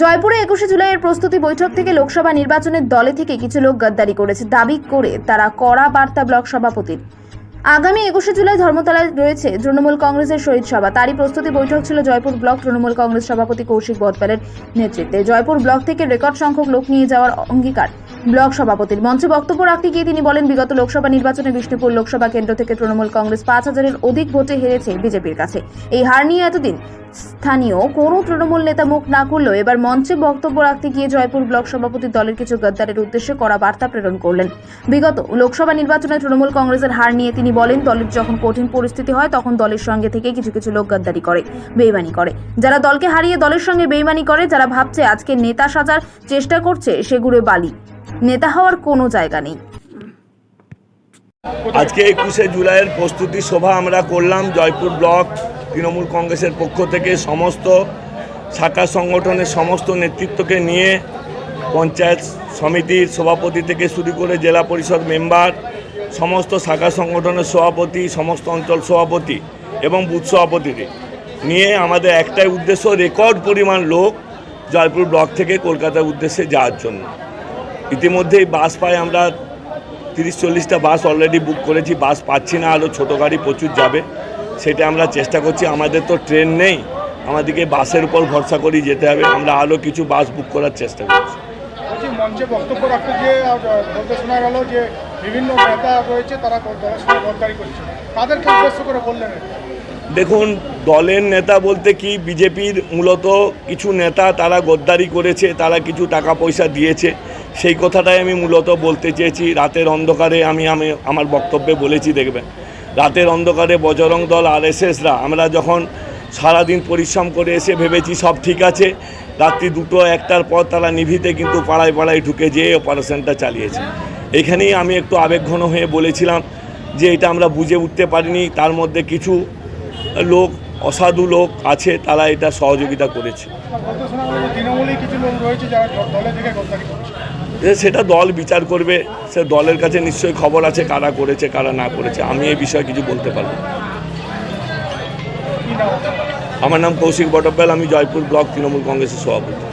জয়পুরে একুশে জুলাইয়ের প্রস্তুতি বৈঠক থেকে লোকসভা নির্বাচনের দলে থেকে কিছু লোক গদ্দারি করেছে। দাবি করে তারা কড়া বার্তা ব্লক সভাপতির। আগামী একুশে জুলাই ধর্মতলায় রয়েছে তৃণমূল কংগ্রেসের শহীদ সভা। তারই প্রস্তুতি বৈঠক ছিল জয়পুর ব্লক তৃণমূল কংগ্রেস সভাপতি কৌশিক বদপালের নেতৃত্বে। জয়পুর ব্লক থেকে রেকর্ড সংখ্যক লোক নিয়ে যাওয়ার অঙ্গীকার ব্লক সভাপতির মঞ্চে বক্তব্য রাখতে গিয়ে তিনি বলেন, বিগত লোকসভা নির্বাচনে বিষ্ণুপুর লোকসভা কেন্দ্র থেকে তৃণমূল কংগ্রেস পাঁচ হাজারের অধিক ভোটে হেরেছে বিজেপির কাছে। এই হার নিয়ে এতদিন স্থানীয় কোনো তৃণমূল নেতা মুখ না করলেও এবার মঞ্চে বক্তব্য রাখতে গিয়ে জয়পুর ব্লক সভাপতি দলের কিছু গদ্দারের উদ্দেশ্যে করা বার্তা প্রেরণ করলেন। বিগত লোকসভা নির্বাচনে তৃণমূল কংগ্রেসের হার নিয়ে তিনি বলেন, দলের যখন কঠিন পরিস্থিতি হয় তখন দলের সঙ্গে থেকে কিছু কিছু লোক গদ্দারি করে, বেইমানি করে। যারা দলকে হারিয়ে দলের সঙ্গে বেইমানি করে, যারা ভাবছে আজকে নেতা সাজার চেষ্টা করছে সেগুলো বালি। নেতা হওয়ার কোনো জায়গা নেই। আজকে একুশে জুলাইয়ের প্রস্তুতি সভা আমরা করলাম জয়পুর ব্লক তৃণমূল কংগ্রেসের পক্ষ থেকে। সমস্ত শাখা সংগঠনের সমস্ত নেতৃত্বকে নিয়ে পঞ্চায়েত সমিতির সভাপতি থেকে শুরু করে জেলা পরিষদ মেম্বার, সমস্ত শাখা সংগঠনের সভাপতি, সমস্ত অঞ্চল সভাপতি এবং বুথ সভাপতিদের নিয়ে আমাদের একটাই উদ্দেশ্য, রেকর্ড পরিমাণ লোক জয়পুর ব্লক থেকে কলকাতার উদ্দেশ্যে যাওয়ার জন্য। ইতিমধ্যেই বাস পাই আমরা তিরিশ চল্লিশটা বাস অলরেডি বুক করেছি বাস পাচ্ছি না আরও ছোটো গাড়ি প্রচুর যাবে। সেটা আমরা চেষ্টা করছি আমাদের তো ট্রেন নেই আমাদেরকে বাসের উপর ভরসা করেই যেতে হবে আমরা আরও কিছু বাস বুক করার চেষ্টা করছি। মঞ্চে বক্তব্য রাখতে গিয়ে বলতে শোনা গেল যে বিভিন্ন নেতা রয়েছে তারা দলের সঙ্গে গদ্দারি করছে। তাদেরকে উদ্দেশ্য করে বললেন দেখুন দলের নেতা বলতে কি বিজেপির মূলত কিছু নেতা তারা গদ্দারি করেছে তারা কিছু টাকা পয়সা দিয়েছে। সেই কথাটাই আমি মূলত বলতে চেয়েছি। রাতের অন্ধকারে আমি আমি আমার বক্তব্যে বলেছি, দেখবেন। রাতের অন্ধকারে বজরং দল আর এসএসরা আমরা যখন সারাদিন পরিশ্রম করে এসে ভেবেছি সব ঠিক আছে, রাত্রি দুটো একটার পর তারা নিভিতে কিন্তু পাড়ায় পাড়ায় ঢুকে যেয়ে অপারেশনটা চালিয়েছে। এখানেই আমি একটু আবেগঘন হয়ে বলেছিলাম যে এটা আমরা বুঝে উঠতে পারিনি, তার মধ্যে কিছু লোক, অসাধু লোক আছে, তারা এটা সহযোগিতা করেছে। যে সেটা দল বিচার করবে, সে দলের কাছে নিশ্চয়ই খবর আছে কারা করেছে, কারা না করেছে। আমি এই বিষয়ে কিছু বলতে পারব আমার নাম কৌশিক বটব্যাল, আমি জয়পুর ব্লক তৃণমূল কংগ্রেসের সভাপতি।